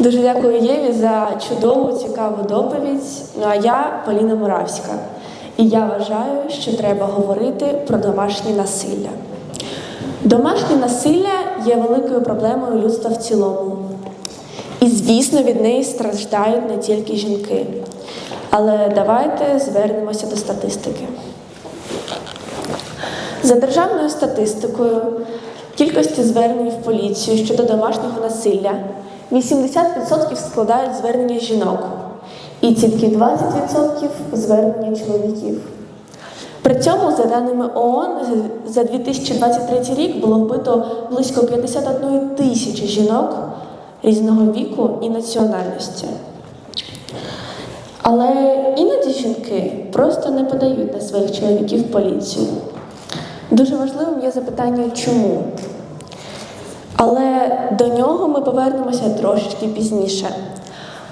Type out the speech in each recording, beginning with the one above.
Дуже дякую Єві за чудову, цікаву доповідь. Ну а я Поліна Муравська. І я вважаю, що треба говорити про домашнє насилля. Домашнє насилля є великою проблемою людства в цілому. І, звісно, від неї страждають не тільки жінки. Але давайте звернемося до статистики. За державною статистикою, кількості звернень в поліцію щодо домашнього насилля 80% складають звернення жінок, і тільки 20% звернення чоловіків. При цьому, за даними ООН, за 2023 рік було вбито близько 51 тисячі жінок різного віку і національності. Але іноді жінки просто не подають на своїх чоловіків поліцію. Дуже важливим є запитання, чому. Але до нього ми повернемося трошечки пізніше.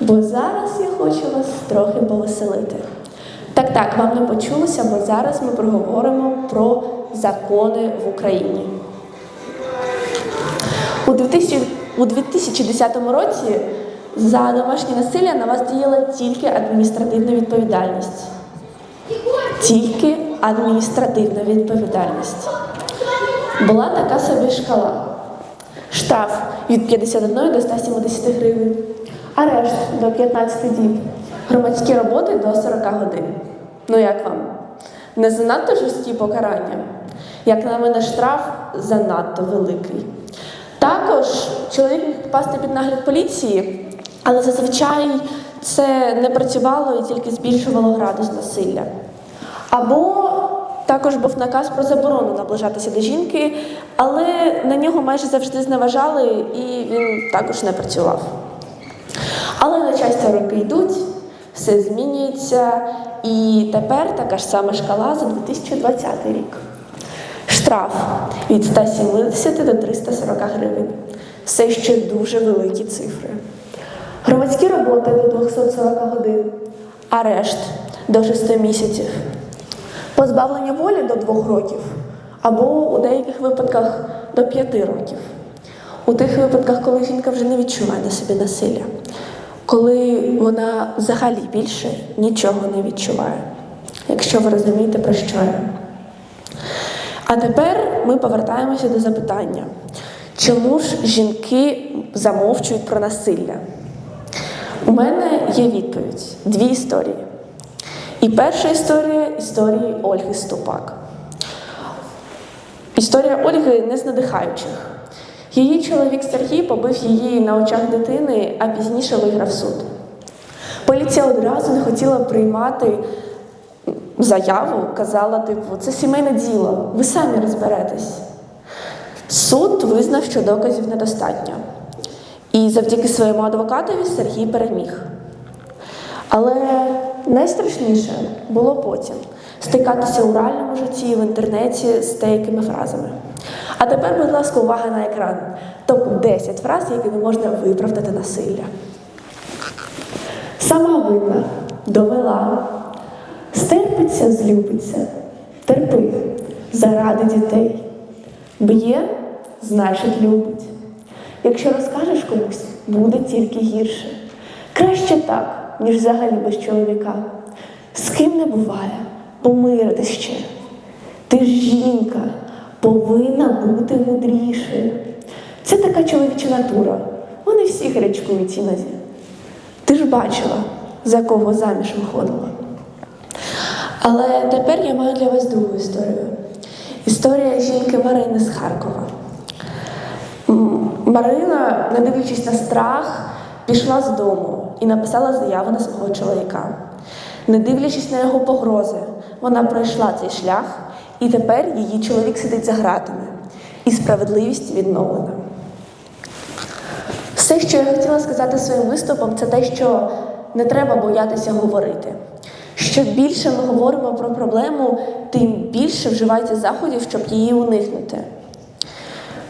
Бо зараз я хочу вас трохи повеселити. Так, так, вам не почулося, бо зараз ми проговоримо про закони в Україні. У 2000 у 2010 році за домашнє насилля на вас діяла тільки адміністративна відповідальність. Тільки адміністративна відповідальність. Була така собі шкала. Штраф від 51 до 170 гривень, арешт до 15 діб, громадські роботи до 40 годин. Ну як вам? Не занадто жорсткі покарання? Як на мене, штраф занадто великий. Також чоловік міг попасти під нагляд поліції, але зазвичай це не працювало і тільки збільшувало градус насилля. Або також був наказ про заборону наближатися до жінки, але на нього майже завжди зневажали, і він також не працював. Але на щастя роки йдуть, все змінюється, і тепер така ж сама шкала за 2020 рік. Штраф від 170 до 340 гривень. Все ще дуже великі цифри. Громадські роботи до 240 годин, арешт до 6 місяців, позбавлення волі до 2 років, або у деяких випадках до 5 років. У тих випадках, коли жінка вже не відчуває на собі насилля, коли вона взагалі більше нічого не відчуває, якщо ви розумієте, про що я. А тепер ми повертаємося до запитання, чому ж жінки замовчують про насилля? У мене є відповідь: дві історії. І перша історія історії Ольги Ступак. Історія Ольги не з надихаючих. Її чоловік Сергій побив її на очах дитини, а пізніше виграв суд. Поліція одразу не хотіла приймати заяву, казала, типу, це сімейне діло, ви самі розберетесь. Суд визнав, що доказів недостатньо. І завдяки своєму адвокатові Сергій переміг. Але найстрашніше було потім стикатися у реальному житті в інтернеті з деякими фразами. А тепер, будь ласка, увага на екран. Топ-10 фраз, якими можна виправдати насилля. Сама винна, довела, стерпиться, злюбиться, терпи заради дітей. Б'є, значить любить. Якщо розкажеш комусь, буде тільки гірше. Краще так, ніж взагалі без чоловіка. З ким не буває, помиритись ще. Ти ж жінка, повинна бути мудрішою. Це така чоловіча натура. Вони всі гарячкують іноді. Ти ж бачила, за кого заміж виходила. Але тепер я маю для вас другу історію. Історія жінки Марини з Харкова. Марина, не дивлячись на страх, пішла з дому і написала заяву на свого чоловіка. Не дивлячись на його погрози, вона пройшла цей шлях, і тепер її чоловік сидить за ґратами, і справедливість відновлена. Все, що я хотіла сказати своїм виступом, це те, що не треба боятися говорити. Що більше ми говоримо про проблему, тим більше вживається заходів, щоб її уникнути.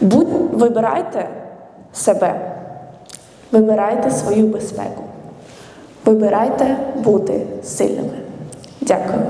Будь, вибирайте себе, вибирайте свою безпеку, вибирайте бути сильними. Дякую.